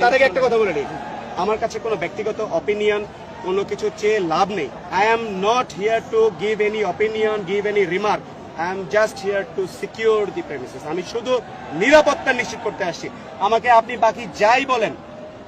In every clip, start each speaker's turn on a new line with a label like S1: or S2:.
S1: তার আগে একটা কথা বলে নিই। আমার কাছে কোনো ব্যক্তিগত অপিনিয়ন কোনো কিছু চেয়ে লাভ নেই। I am not here to give any opinion give any remark I am just here to secure the premises আমি শুধু নিরাপত্তা নিশ্চিত করতে আসছি। আমাকে আপনি বাকি যাই বলেন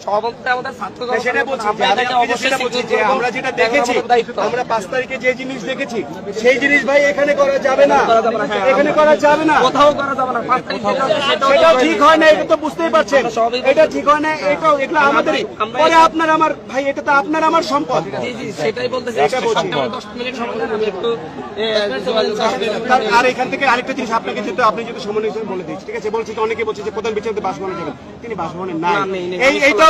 S2: সভাপতি আমাদের ছাত্র
S1: না, সেটা বলছি যে আমি আপনাকে সেটা বলছি যে আমরা যেটা দেখেছি আমরা পাঁচ তারিখে যে জিনিস দেখেছি সেই জিনিস ভাই এখানে করা যাবে না।
S2: হ্যাঁ,
S1: এখানে করা যাবে না।
S2: কোথাও করা যাবে না। পাঁচ তারিখ যেটা হচ্ছে সেটাও
S1: ঠিক হয় না এটা তো বুঝতেই পারছেন। এটা ঠিক হয় না এটাও এগুলো আমাদেরই পরে আপনার আমার ভাই এটা তো আপনার আমার সম্পদ।
S2: জি জি সেটাই বলতেছি।
S1: আর- আর এখান থেকে আরেকটা জিনিস আপনাকে যেহেতু আপনি যেহেতু সমন্বয় বলে দিচ্ছি ঠিক আছে বলছি অনেকে বলছে যে প্রধান বিচারপতি বাসভবনে যাবেন। তিনি বাসভবনে নাই।
S2: না, নেই, নেই।
S1: এই এটাও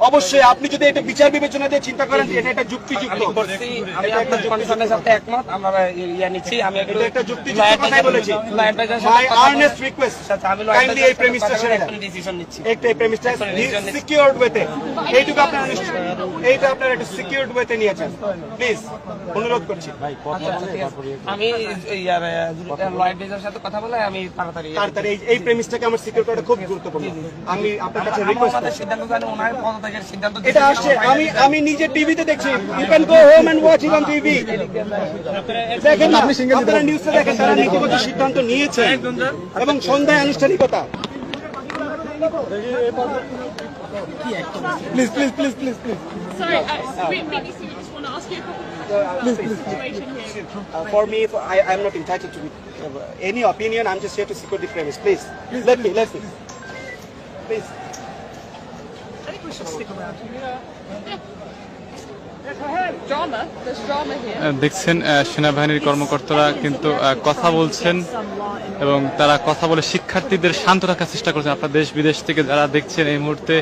S1: অবশ্যই আপনি যদি এটা বিচার বিবেচনা দিয়ে চিন্তা করেন এটা একটা যুক্তিযুক্ত।
S2: আমি করছি, আমি আপনার কনসার্নের সাথে একমত আমরা ইয়া নিচ্ছি আমি একটু
S1: এটা একটা যুক্তিযুক্ত কথাই বলেছি। মাই আর্নেস্ট রিকোয়েস্ট
S2: আচ্ছা,
S1: কাইন্ডলি এই
S2: অ্যাডভাইজারের
S1: প্রেমিসটা
S2: সাথে
S1: সেরে দেন
S2: ডিসিশন নিচ্ছি।
S1: একটা এই প্রেমিসটা সিকিউরড ওয়েতে এইটুকু আপনারা এইটা আপনারা একটা সিকিউরড ওয়েতে নিয়েছেন। প্লিজ অনুরোধ করছি।
S2: আচ্ছা, ঠিক আছে। আমি ইয়ার লয়ার অ্যাডভাইজারের সাথে কথা বলে আমি তাড়াতাড়ি
S1: তাড়াতাড়ি এই- এই প্রেমিসটাকে আমার সিকিউর করাটা খুব গুরুত্বপূর্ণ। আমি আপনার কাছে রিকোয়েস্ট
S2: আমাদের সিদ্ধান্ত জানি ওনার সিদ্ধান্ত
S1: এটা আসছে আমি আমি নিজে টিভিতে দেখছি you can go home and watch it on TV দেখেন না আপনারা নিউজে দেখেন তারা নীতিগত সিদ্ধান্ত নিয়েছে এবং সন্ধ্যায় আনুষ্ঠানিকতা please please please please please
S3: Sorry, uh, BBC, we just want to ask you a couple of questions about the situation here.
S1: for me I I'm not entitled to uh, any opinion I'm just here to secure the premise please let me let me please
S4: দেখছেন সেনাবাহিনীর কর্মকর্তারা কিন্তু কথা বলছেন এবং তারা কথা বলে শিক্ষার্থীদের শান্ত রাখার চেষ্টা করছেন। আপনার দেশ বিদেশ থেকে যারা দেখছেন এই মুহূর্তে